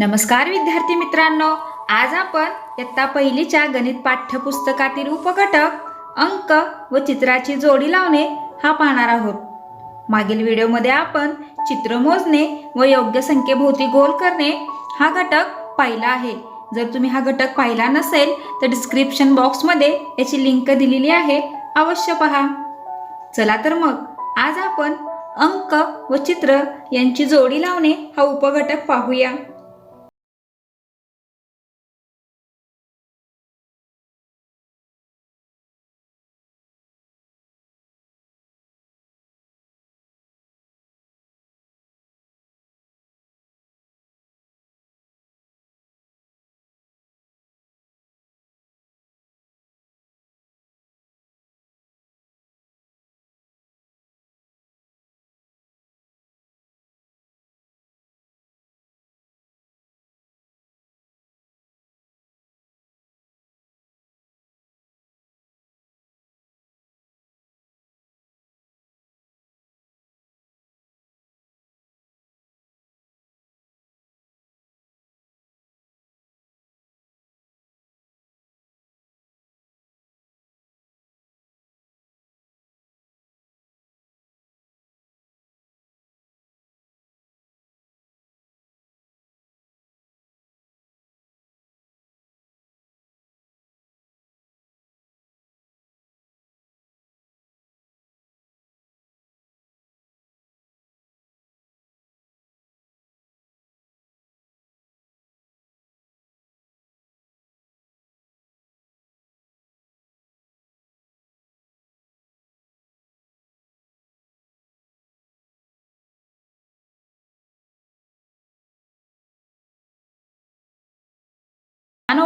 नमस्कार विद्यार्थी मित्रांनो आज आपण इयत्ता पहिलीच्या गणित पाठ्यपुस्तकातील उपघटक अंक व चित्राची जोडी लावणे हा पाहणार आहोत. मागील व्हिडिओमध्ये आपण चित्र मोजणे व योग्य संख्येभोवती गोल करणे हा घटक पाहिला आहे. जर तुम्ही हा घटक पाहिला नसेल तर डिस्क्रिप्शन बॉक्समध्ये याची लिंक दिलेली आहे. अवश्य पहा. चला तर मग आज आपण अंक व चित्र यांची जोडी लावणे हा उपघटक पाहूया.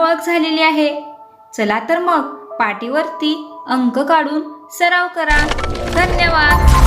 ओळख झालेली आहे. चला तर मग पाटीवरती अंक काढून सराव करा. धन्यवाद.